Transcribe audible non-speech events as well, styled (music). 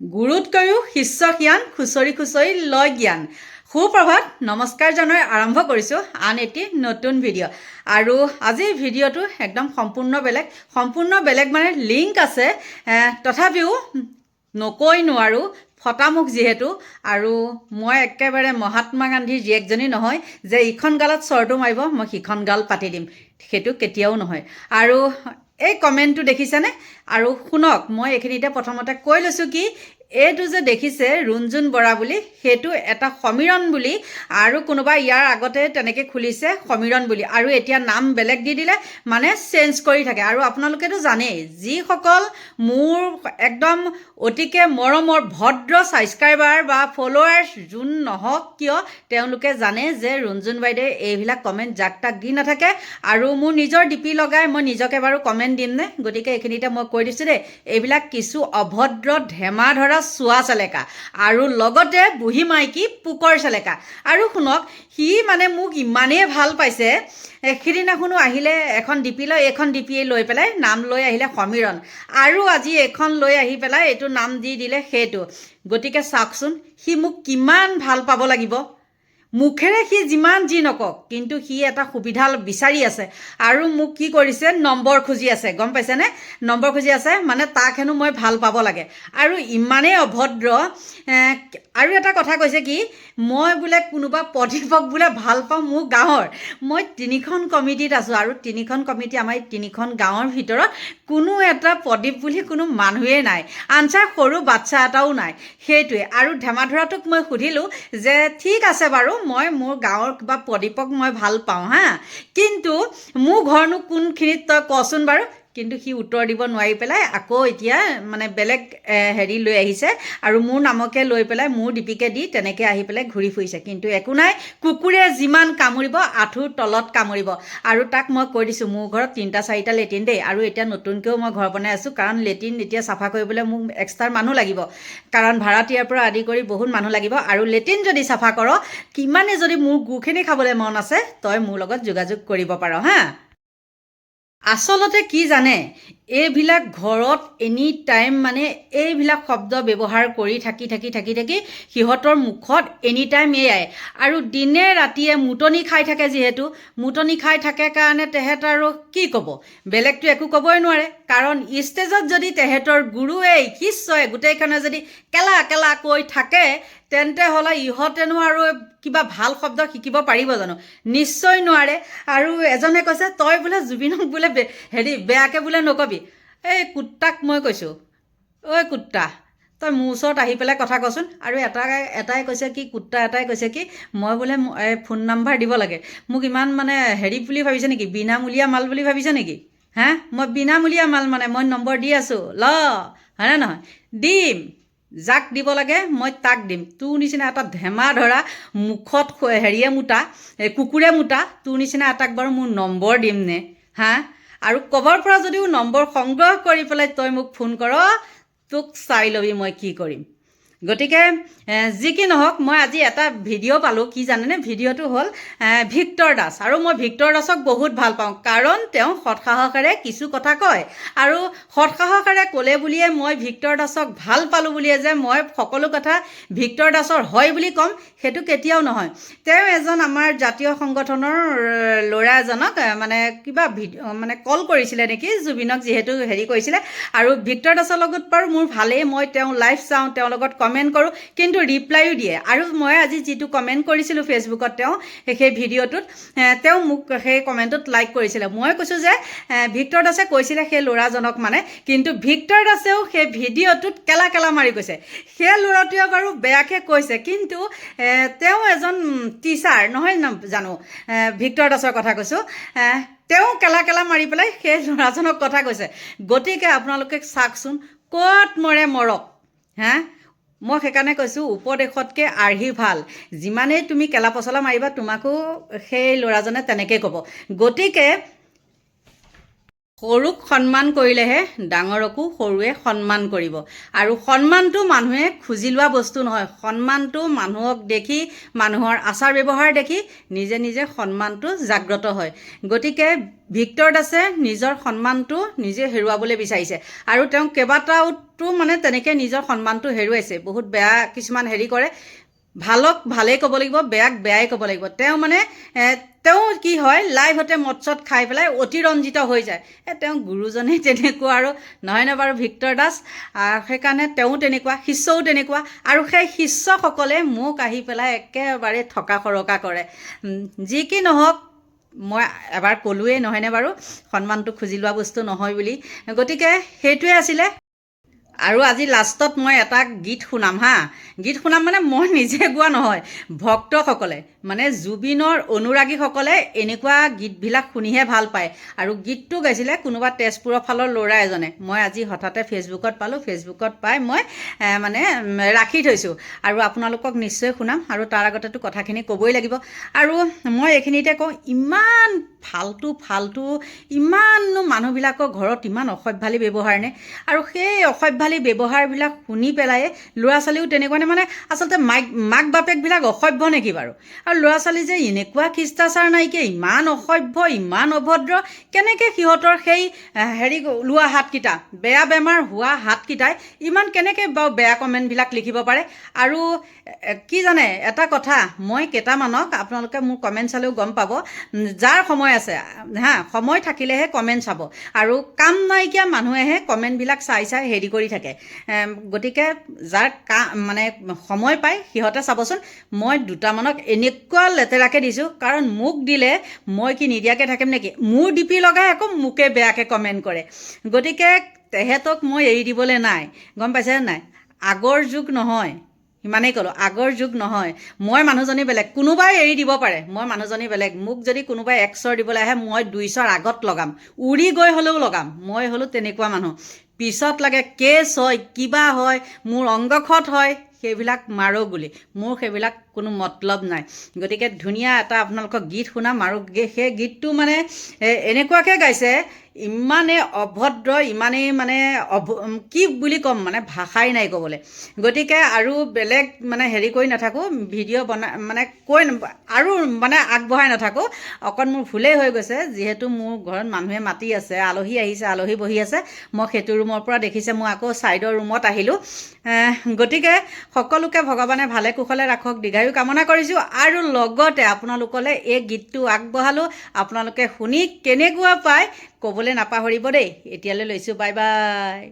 গুৰুতকৈও শিষ্য জ্ঞান খুচৰি খুচৰি লয় জ্ঞান। সুপ্ৰভাত নমস্কাৰ জনাই আৰম্ভ কৰিছোঁ আন এটি নতুন ভিডিঅ' আৰু আজিৰ ভিডিঅ'টো একদম সম্পূৰ্ণ বেলেগ। সম্পূৰ্ণ বেলেগ মানে লিংক আছে। তথাপিও নকৈ নোৱাৰোঁ ফটামুখ যিহেতু। আৰু মই একেবাৰে মহাত্মা গান্ধীৰ জীয়েকজনী নহয় যে ইখন গালত চৰটো মাৰিব মই সিখন গাল পাতি দিম। সেইটো কেতিয়াও নহয়। আৰু এই কমেণ্টটো দেখিছেনে? আৰু শুনক মই এইখিনিতে প্ৰথমতে কৈ লৈছোঁ কি এইটো যে দেখিছে ৰুণজুন বৰা বুলি, সেইটো এটা সমীৰণ বুলি আৰু কোনোবা ইয়াৰ আগতে তেনেকৈ খুলিছে সমীৰণ বুলি। আৰু এতিয়া নাম বেলেগ দি দিলে মানে চেঞ্জ কৰি থাকে। আৰু আপোনালোকেতো জানেই, যিসকল মোৰ একদম অতিকে মৰমৰ, ভদ্ৰ ছাবস্ক্ৰাইবাৰ বা ফল'ৱাৰ্ছ যোন নহওক কিয়, তেওঁলোকে জানে যে ৰুণজুন বাইদেৱে এইবিলাক কমেণ্ট জাক তাক দি নাথাকে। আৰু মোৰ নিজৰ ডিপি লগাই মই নিজকে বাৰু কমেণ্ট দিম নে? গতিকে এইখিনিতে মই কৈ দিছোঁ দেই। এইবিলাক কিছু অভদ্ৰ ধেমা ধৰা চোৱা চেলেকা। আৰু লগতে বুঢ়ী মাইকী পোকৰ চেলেকা। আৰু শুনক, সি মানে মোক ইমানেই ভালো পাইছে, সেইদিনাখনো আহিলে এখন ডিপি লৈ এইখন ডিপিয়ে লৈ পেলাই নাম লৈ আহিলে সমীৰণ। আৰু আজি এইখন লৈ আহি পেলাই এইটো নাম দি দিলে সেইটো। গতিকে চাওকচোন, সি মোক কিমান ভালো পাব লাগিব? মুখেৰে সি যিমান যি নকওক কিন্তু সি এটা সুবিধা বিচাৰি আছে। আৰু মোক কি কৰিছে নম্বৰ খুজি আছে গম পাইছেনে? নম্বৰ খুজি আছে মানে তাক হেনো মই ভাল পাব লাগে। আৰু ইমানেই অভদ্ৰ আৰু এটা কথা কৈছে কি মই বোলে কোনোবা প্ৰদীপক বোলে ভাল পাওঁ মোৰ গাঁৱৰ। মই তিনিখন কমিটিত আছোঁ আৰু তিনিখন কমিটি আমাৰ তিনিখন গাঁৱৰ ভিতৰত কোনো এটা প্ৰদীপ বুলি কোনো মানুহেই নাই। আনচাৰ সৰু বাচ্ছা এটাও নাই। সেইটোৱে। আৰু ধেমাধৰাটোক মই সুধিলোঁ যে ঠিক আছে বাৰু মই মোৰ গাঁৱৰ কিবা প্ৰদীপক মই ভাল পাওঁ হা। কিন্তু মোৰ ঘৰনো কোনখিনিত তই কচোন বাৰু? কিন্তু সি উত্তৰ দিব নোৱাৰি পেলাই আকৌ এতিয়া মানে বেলেগ হেৰি লৈ আহিছে আৰু মোৰ নামকে লৈ পেলাই মোৰ ডিপিকে দি তেনেকৈ আহি পেলাই ঘূৰি ফুৰিছে। কিন্তু একো নাই, কুকুৰে যিমান কামুৰিব, আঁঠুৰ তলত কামুৰিব। আৰু তাক মই কৈ দিছোঁ, মোৰ ঘৰত তিনিটা, চাৰিটা লেট্ৰিন দেই, আৰু এতিয়া নতুনকৈও মই ঘৰ বনাই আছোঁ, কাৰণ লেট্ৰিন এতিয়া চাফা কৰিবলৈ মোক এক্সট্ৰা মানুহ লাগিব। কাৰণ ভাড়াতীয়াৰ পৰা আদি কৰি বহুত মানুহ লাগিব, আৰু লেট্ৰিন যদি চাফা কৰ, কিমানে যদি মোৰ গুখিনি খাবলৈ মন আছে, তই মোৰ লগত যোগাযোগ কৰিব পাৰ, হা? আচলতে কি জানে? এইবিলাক ঘৰত এনি টাইম মানে এইবিলাক শব্দ ব্যৱহাৰ কৰি থাকি থাকি থাকি থাকি সিহঁতৰ মুখত এনি টাইম এয়াই। আৰু দিনে ৰাতিয়ে মুটনি খাই থাকে যিহেতু। মুটনি খাই থাকে কাৰণে তেহেঁত আৰু কি ক'ব? বেলেগটো একো ক'বই নোৱাৰে। কাৰণ ষ্টেজত যদি তেহেঁতৰ গুৰুৱেই, শিষ্যই গোটেইখনে যদি কেলা কেলা কৈ থাকে, তেন্তে হ'লে ইহঁতেনো আৰু কিবা ভালো শব্দ শিকিব পাৰিব জানো? নিশ্চয় নোৱাৰে। আৰু এজনে কৈছে, তই বোলে জুবিনক বোলে হেৰি, বেয়াকৈ বোলে নকবি। এই কুত্তাক মই কৈছোঁ। ঐ কুত্তা, তই মোৰ ওচৰত আহি পেলাই কথা কচোন। আৰু এটাই এটাই কৈছে কি, কুত্তা এটাই কৈছে কি, মই বোলে ফোন নাম্বাৰ দিব লাগে। মোক ইমান মানে হেৰি বুলি ভাবিছে নেকি? বিনামূলীয়া মাল বুলি ভাবিছে নেকি? হা? মই বিনামূলীয়া মাল মানে মই নম্বৰ দি আছোঁ। ল। হয়নে নহয়? দিম। যাক দিব লাগে, মই তাক দিম। তোৰ নিচিনা এটা ধেমা ধৰা মুখত হেৰিয়ে মোটা কুকুৰে মোটা, তোৰ নিচিনা এটাক বাৰু মোৰ নম্বৰ দিম নে? হা? আৰু ক'বৰ পৰা যদিও নম্বৰ সংগ্ৰহ কৰি পেলাই তই মোক ফোন কৰ, তোক চাই ল'বি মই কি কৰিম। গতিকে যি কি নহওক মই আজি এটা ভিডিঅ' পালোঁ। কি জানেনে? ভিডিঅ'টো হ'ল ভিক্টৰ দাস। আৰু মই ভিক্টৰ দাসক বহুত ভাল পাওঁ। কাৰণ তেওঁ সৎসাহসেৰে কিছু কথা কয়। আৰু সৎসাহসেৰে ক'লে বুলিয়ে মই ভিক্টৰ দাসক ভাল পালোঁ বুলিয়ে যে মই সকলো কথা ভিক্টৰ দাসৰ হয় বুলি ক'ম সেইটো কেতিয়াও নহয়। তেওঁ এজন আমাৰ জাতীয় সংগঠনৰ ল'ৰা এজনক মানে কিবা মানে কল কৰিছিলে নেকি? জুবিনক যিহেতু হেৰি কৰিছিলে। আৰু ভিক্টৰ দাসৰ লগত বাৰু মোৰ ভালেই। মই তেওঁ লাইভ চাওঁ তেওঁৰ লগত কমেণ্ট কৰোঁ, কিন্তু ৰিপ্লাইও দিয়ে। আৰু মই আজি যিটো কমেণ্ট কৰিছিলোঁ ফেচবুকত তেওঁ, সেই ভিডিঅ'টোত তেওঁ মোক সেই কমেণ্টত লাইক কৰিছিলে। মই কৈছোঁ যে ভিক্টৰ দাসে কৈছিলে সেই ল'ৰাজনক মানে কিন্তু ভিক্টৰ দাসেও সেই ভিডিঅ'টোত কেলা কেলা মাৰি কৈছে সেই ল'ৰাটোৱে বাৰু বেয়াকৈ কৈছে, কিন্তু তেওঁ এজন টিচাৰ নহয় জানো? ভিক্টৰ দাসৰ কথা কৈছোঁ। তেওঁ কেলা কেলা মাৰি পেলাই সেই ল'ৰাজনক কথা কৈছে। গতিকে আপোনালোকে চাওকচোন, ক'ত মৰে মৰক, হা? মই সেইকাৰণে কৈছোঁ উপদেশতকৈ আৰ্হি ভাল। যিমানেই তুমি কেলা পচলা মাৰিবা তোমাকো সেই ল'ৰাজনে তেনেকৈ ক'ব। গতিকে সৰুক সন্মান কৰিলেহে ডাঙৰকো সৰুৱে সন্মান কৰিব। আৰু সন্মানটো মানুহে খুজি লোৱা বস্তু নহয়। সন্মানটো মানুহক দেখি, মানুহৰ আচাৰ ব্যৱহাৰ দেখি নিজে নিজে সন্মানটো জাগ্ৰত হয়। গতিকে ভিক্টৰ দাসে নিজৰ সন্মানটো নিজে হেৰুৱাবলৈ বিচাৰিছে। আৰু তেওঁ কেইবাটাওতো মানে তেনেকৈ নিজৰ সন্মানটো হেৰুৱাইছে। বহুত বেয়া কিছুমান হেৰি কৰে। ভালক ভালেই ক'ব লাগিব, বেয়াক বেয়াই ক'ব লাগিব। তেওঁ মানে তেওঁ কি হয় লাইভতে চদ খাই পেলাই অতিৰঞ্জিত হৈ যায়। এ তেওঁ গুৰুজনেই তেনেকুৱা আৰু নহয়নে বাৰু ভিক্টৰ দাস? সেইকাৰণে তেওঁ তেনেকুৱা শিষ্যও তেনেকুৱা আৰু সেই শিষ্যসকলে মোক আহি পেলাই একেবাৰে থকা সৰকা কৰে। যি কি নহওক মই এবাৰ ক'লোৱেই নহয়নে বাৰু? সন্মানটো খুজি লোৱা বস্তু নহয় বুলি। গতিকে সেইটোৱে আছিলে। আৰু আজি লাষ্টত মই এটা গীত শুনাম হা। গীত শুনাম মানে মই (laughs) নিজে গোৱা নহয় ভক্তসকলে মানে জুবিনৰ অনুৰাগীসকলে এনেকুৱা গীতবিলাক শুনিহে ভাল পায়। আৰু গীতটো গাইছিলে কোনোবা তেজপুৰৰ ফালৰ ল'ৰা এজনে। মই আজি হঠাতে ফেচবুকত পালোঁ ফেচবুকত পাই মই মানে ৰাখি থৈছোঁ। আৰু আপোনালোকক নিশ্চয় শুনাম আৰু তাৰ আগতেতো কথাখিনি ক'বই লাগিব। আৰু মই এইখিনিতে কওঁ ইমান ফাল্টু ফাল্টু ইমাননো মানুহবিলাকৰ ঘৰত ইমান অসভ্যালী ব্যৱহাৰ নে? আৰু সেই অসভ্যালী ব্যৱহাৰবিলাক শুনি পেলাই ল'ৰা ছোৱালীও তেনেকুৱা নে? মানে আচলতে মাক মাক বাপেকবিলাক অসভ্য নেকি বাৰু? আৰু ল'ৰা ছোৱালী যে এনেকুৱা শিষ্টাচাৰ নাইকিয়া ইমান অসভ্য ইমান অভদ্ৰ কেনেকৈ সিহঁতৰ সেই হেৰি লোৱা হাতকেইটা বেয়া বেমাৰ হোৱা হাতকেইটাই ইমান কেনেকৈ বাৰু বেয়া কমেণ্টবিলাক লিখিব পাৰে? আৰু কি জানে এটা কথা মই কেইটামানক আপোনালোকে মোৰ কমেণ্ট চালেও গম পাব যাৰ সময় আছে। হা, সময় থাকিলেহে কমেণ্ট চাব। আৰু কাম নাইকিয়া মানুহেহে কমেণ্টবিলাক চাই চাই হেৰি কৰি থাকে। গতিকে যাৰ কা মানে সময় পায়, সিহঁতে চাবচোন, মই দুটামানক এনেকুৱা লেতেৰাকৈ দিছোঁ, কাৰণ মোক দিলে মই কি নিদিয়াকৈ থাকিম নেকি? মোৰ ডিপি লগাই আকৌ মোকে বেয়াকৈ কমেণ্ট কৰে। গতিকে তেহেঁতক মই এৰি দিবলৈ নাই। গম পাইছেনে নাই? আগৰ যুগ নহয়। সিমানেই ক'লোঁ আগৰ যুগ নহয়। মই মানুহজনী বেলেগ কোনোবাই এৰি দিব পাৰে। মই মানুহজনী বেলেগ মোক যদি কোনোবাই এক চৰ দিবলৈ আহে মই দুই চৰ আগত লগাম। উৰি গৈ হ'লেও লগাম। মই হ'লোঁ তেনেকুৱা মানুহ। পিছত লাগে কেছ হয় কিবা হয় মোৰ অংগক্ষত হয় সেইবিলাক মাৰো বুলি। মোৰ সেইবিলাক কোনো মতলব নাই। গতিকে ধুনীয়া এটা আপোনালোকক গীত শুনাম আৰু সেই গীতটো মানে এনেকুৱাকৈ গাইছে ইমানেই অভদ্ৰ, ইমানেই মানে অভ কি বুলি ক'ম মানে ভাষাই নাই ক'বলৈ। গতিকে আৰু বেলেগ মানে হেৰি কৰি নাথাকোঁ, ভিডিঅ' বনাই মানে কৈ আৰু মানে আগবঢ়াই নাথাকোঁ। অকণ মোৰ ভুলেই হৈ গৈছে, যিহেতু মোৰ ঘৰত মানুহে মাতি আছে, আলহী আহিছে, আলহী বহি আছে, মই সেইটো ৰুমৰ পৰা দেখিছে, মই আকৌ ছাইডৰ ৰুমত আহিলোঁ। গতিকে সকলোকে ভগৱানে ভালে কুশলে ৰাখক, দীৰ্ঘায়ু কামনা কৰিছোঁ। আৰু লগতে আপোনালোকলৈ এই গীতটো আগবঢ়ালোঁ, আপোনালোকে শুনি কেনেকুৱা পায় ক'বলৈ নাপাহৰিব দেই। এতিয়ালৈ লৈছোঁ বাই বাই।